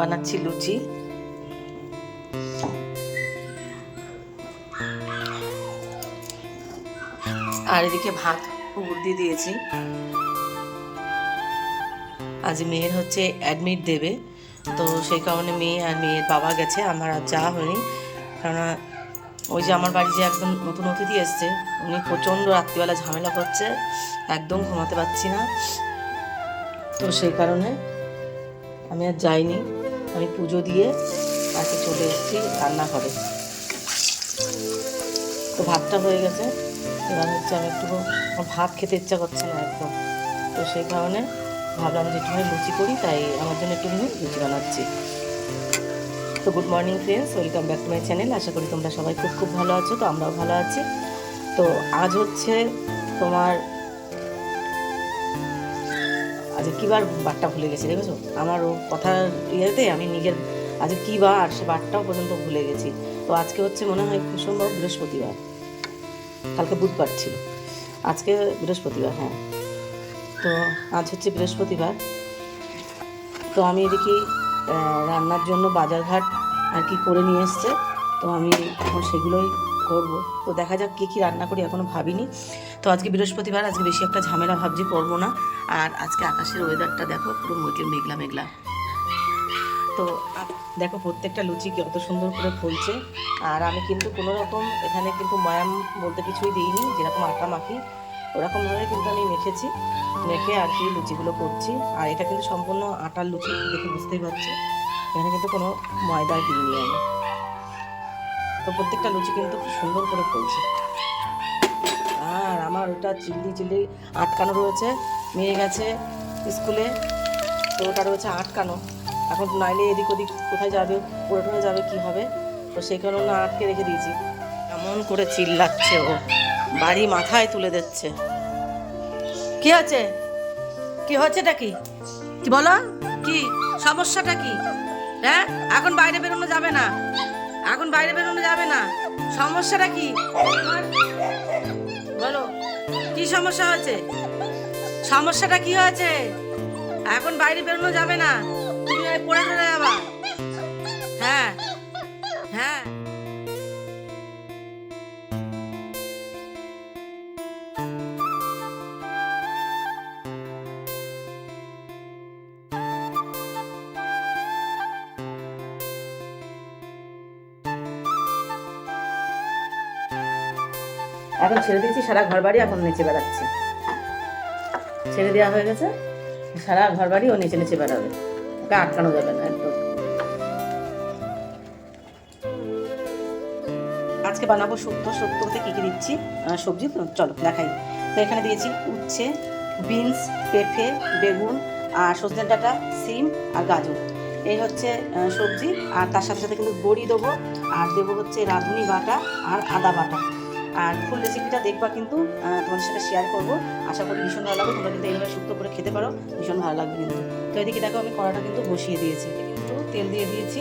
বানাচ্ছি লুচি। আর এদিকে ভাত দিয়ে দিয়েছি। আজ মেয়ের হচ্ছে অ্যাডমিট দেবে। তো সেই কারণে মেয়ে আর মেয়ের বাবা গেছে, আমার আর যাওয়া হয়নি। কেননা ওই যে আমার বাড়ি যে একদম নতুন অতিথি এসছে, উনি প্রচণ্ড রাত্রিবেলা ঝামেলা করছে, একদম ঘুমাতে পারছি না। তো সেই কারণে আমি আর যাইনি। আমি পুজো দিয়ে তাকে চলে এসেছি রান্নাঘরে। তো ভাতটা হয়ে গেছে। এবার হচ্ছে আমি একটু ভাত খেতে ইচ্ছা করছে না একদম। তো সেই কারণে ভাবলাম যে একটুখানি লুচি করি, তাই আমার জন্য একটুখানি লুচি বানাচ্ছি। তো good morning friends welcome back to my channel আশা করি তোমরা সবাই খুব খুব ভালো আছো, তো আমরাও ভালো আছি। তো আজ হচ্ছে তোমার আজকে কী বার বারটা ভুলে গেছি, দেখেছ? আমার ও কথার ইয়েতে আমি নিজের আজকে কী বার সে বারটাও পর্যন্ত ভুলে গেছি। তো আজকে হচ্ছে মনে হয় সম্ভব বৃহস্পতিবার। কালকে বুধবার ছিল। আজকে বৃহস্পতিবার হ্যাঁ। তো আজ হচ্ছে বৃহস্পতিবার। তো আমি এদিকে রান্নার জন্য বাজারঘাট আর কি করে নিয়ে এসছে। তো আমি এখন সেগুলোই করব। তো দেখা যাক কী কী রান্না করি এখনও ভাবিনি। তো আজকে বৃহস্পতিবার, আজকে বেশি একটা ঝামেলা ভাবছি, করব না। আর আজকে আকাশের ওয়েদারটা দেখো, পুরো মেঘলা মেঘলা মেঘলা। তো দেখো প্রত্যেকটা লুচি কত সুন্দর করে ফুলছে। আর আমি কিন্তু কোনো রকম এখানে কিন্তু ময়াম বলতে কিছুই দিইনি, যেরকম আটা মাখি ওরকমভাবে কিন্তু আমি মেখেছি, মেখে আর কি লুচিগুলো করছি। আর এটা কিন্তু সম্পূর্ণ আটার লুচি, দেখে বুঝতেই পারছি। এখানে কিন্তু কোনো ময়দা দিইনি আমি। তো প্রত্যেকটা লুচি কিন্তু খুব সুন্দর করে ফুলছে আর আমার ওটা চিল্লি চিল্লি আটকানো রয়েছে মেয়ে গেছে স্কুলে। তো ওটা রয়েছে আটকানো। এখন নাইলে এদিক ওদিক কোথায় যাবে পড়ে টড়ে যাবে কি হবে? তো সেই কারণে আটকে রেখে দিয়েছি। এমন করে চিল্লাচ্ছে ও। বাড়ি মাথায় তুলে দিচ্ছে। কি আছে কি হচ্ছেটা কি বলো? কি? সমস্যাটা কি? হ্যাঁ? এখন বাইরে বেরোনো যাবে না? এখন বাইরে বেরোনো যাবে না। সমস্যাটা কি? বলো, কি সমস্যা হয়েছে? সমস্যাটা কি হয়েছে? এখন বাইরে বেরোনো যাবে না। তুমি পড়ে যাবা। হ্যাঁ হ্যাঁ। এখন ছেড়ে দিয়েছি সারা ঘর বাড়ি এখন নেচে বেড়াচ্ছে। ছেড়ে দেওয়া হয়ে গেছে, সারা ঘর বাড়ি ও নেচে নেচে বেড়াবে। ওকে আটকানো যাবে না একদম। আজকে বানাবো শুক্তো। শুক্তোতে কী কী দিচ্ছি? সবজি তো? চলো, দেখাই। তো এখানে দিয়েছি উচ্ছে, বিনস, পেঁপে, বেগুন আর সজনে ডাঁটা, সিম আর গাজর। এই হচ্ছে সবজি। আর তার সাথে সাথে কিন্তু বড়ি দেবো। আর দেবো হচ্ছে রাঁধুনি বাটা আর আদা বাটা। আর ফুল রেসিপিটা দেখবা কিন্তু তোমাদের সাথে শেয়ার করব। আশা করি ভীষণ ভালো লাগবে, তোমরা কিন্তু এইভাবে শুক্তো করে খেতে পারো, ভীষণ ভালো লাগবে কিন্তু। তো এদিকে দেখো আমি কড়াটা কিন্তু বসিয়ে দিয়েছি কিন্তু তেল দিয়ে দিয়েছি।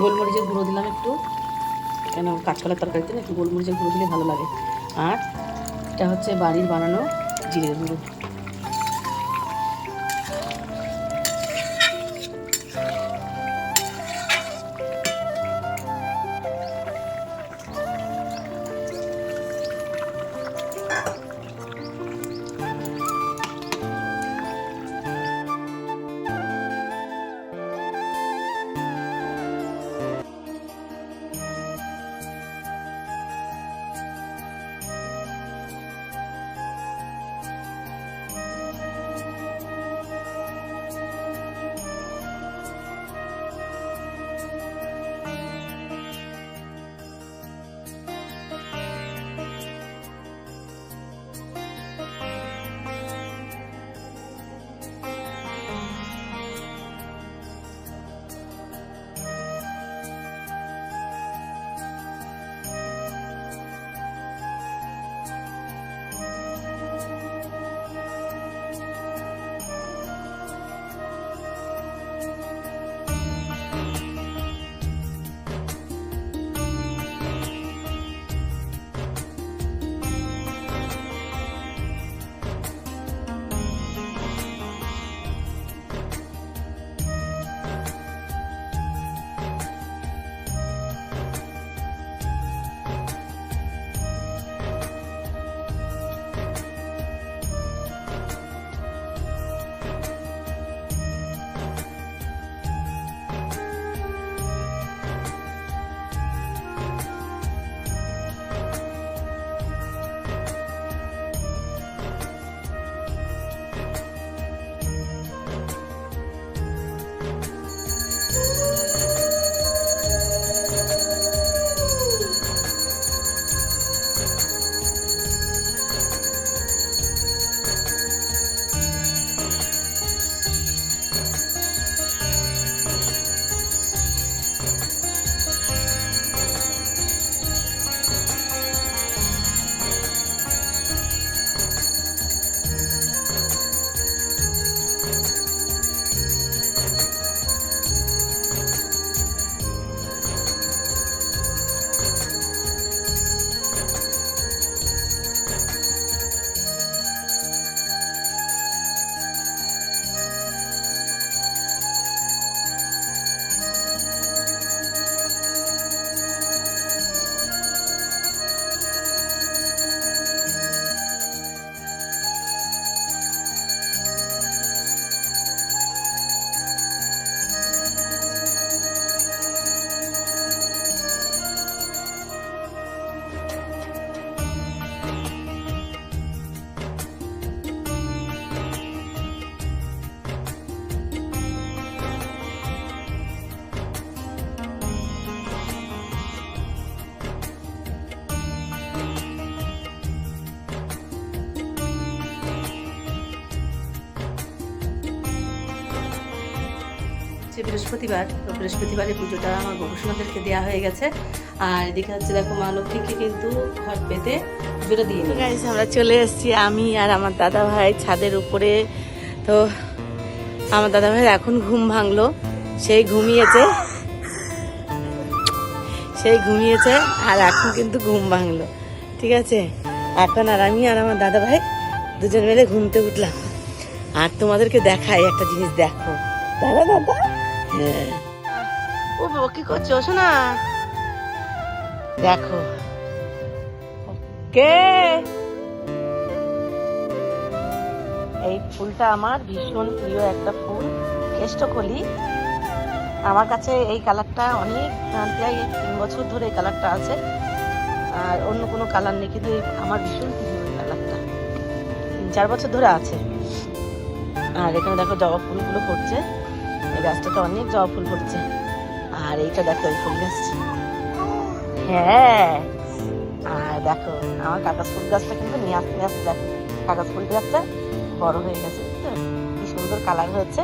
গোলমরিচের গুঁড়ো দিলাম একটু। কেন, কাঁচকলার তরকারিতে একটু গোলমরিচের গুঁড়ো দিলে ভালো লাগে। আর এটা হচ্ছে বাড়ির বানানো জিরের গুঁড়ো। বৃহস্পতিবার, তো বৃহস্পতিবারে পুজোটা আমার গবেষণাদেরকে দেওয়া হয়ে গেছে। আর এদিকে হচ্ছে দেখো, মা লক্ষ্মীকে কিন্তু ঘর পেতে পুজোটা দিয়ে নিই আমরা চলে এসেছি, আমি আর আমার দাদা ভাই ছাদের উপরে। তো আমার দাদা ভাই এখন ঘুম ভাঙলো, সেই ঘুমিয়েছে। সেই ঘুমিয়েছে, আর এখন কিন্তু ঘুম ভাঙলো, ঠিক আছে? এখন আর আমি আর আমার দাদা ভাই দুজন মিলে ঘুমতে উঠলাম। আর তোমাদেরকে দেখাই একটা জিনিস, দেখো। দাদা দাদা। ও বাবা, কি করছ? শোনা দেখো। কে? এই ফুলটা আমার ভীষণ প্রিয় একটা ফুল। কেষ্টকলি আমার কাছে এই কালারটা অনেক প্রায় তিন বছর ধরে এই কালারটা আছে। আর অন্য কোনো কালার নেই, কিন্তু আমার ভীষণ প্রিয় এই কালারটা। তিন চার বছর ধরে আছে। আর এখানে দেখো জবা ফুলগুলো ফুটছে এই গাছটাতে অনেক জবা ফুল ফুটছে আর এইটা দেখো, এই ফুল গাছ হ্যাঁ। আর দেখো, আমার কাগজ ফুল গাছটা কিন্তু নিয়ে আসতে নিয়ে আসতে দেখো কাগজ ফুল গাছটা বড় হয়ে গেছে বুঝছ? কি সুন্দর কালার হয়েছে।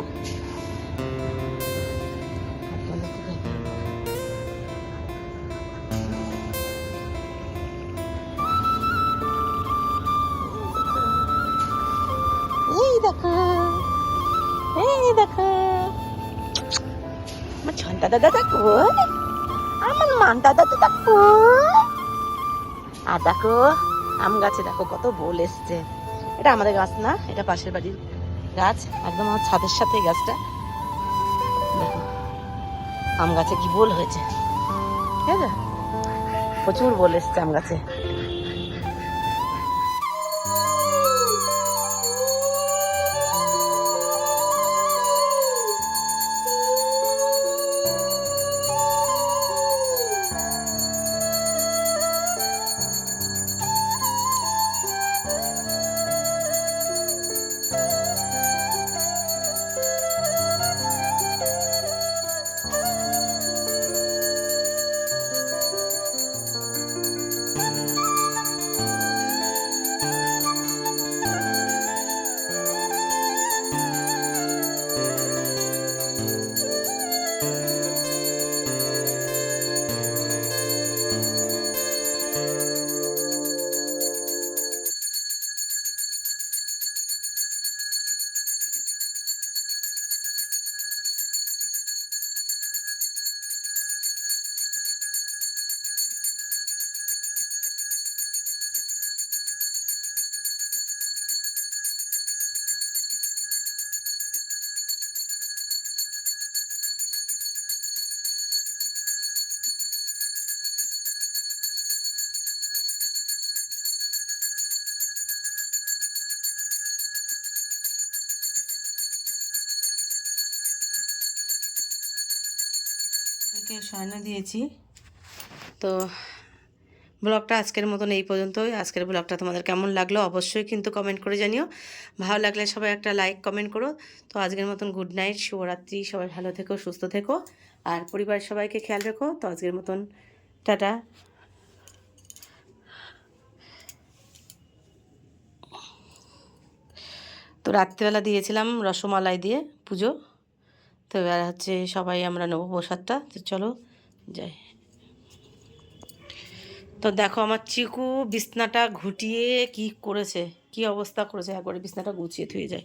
এই দেখো এই দেখো। ছন্তা দাদা দেখো আমার মান দাদা তো আর দেখো, আম গাছে দেখো কত বোল এসছে। এটা আমাদের গাছ না, এটা পাশের বাড়ির গাছ, একদম আমার ছাদের সাথে গাছটা। আম গাছে কি বোল হয়েছে। ঠিক আছে? প্রচুর বোল এসছে আম গাছে। ওকে শয়না দিয়েছি। তো ব্লগটা আজকের মতন এই পর্যন্তই। আজকের ব্লগটা তোমাদের কেমন লাগল অবশ্যই কিন্তু কমেন্ট করে জানিও। ভালো লাগলে সবাই একটা লাইক কমেন্ট করো। তো আজকের মতন গুড নাইট শুভরাত্রি। সবাই ভালো থেকো, সুস্থ থেকো। আর পরিবারের সবাইকে খেয়াল রেখো। তো আজকের মতন, টাটা। তো রাত্রিবেলা দিয়েছিলাম রসমালাই দিয়ে পুজো। তো এবার হচ্ছে সবাই আমরা নেব প্রসাদটা। তো চলো, যাই। তো দেখো আমার চিকু বিছনাটা ঘুটিয়ে কি করেছে, কি অবস্থা করেছে? একবারে বিছনাটা গুছিয়ে থুয়ে যায়।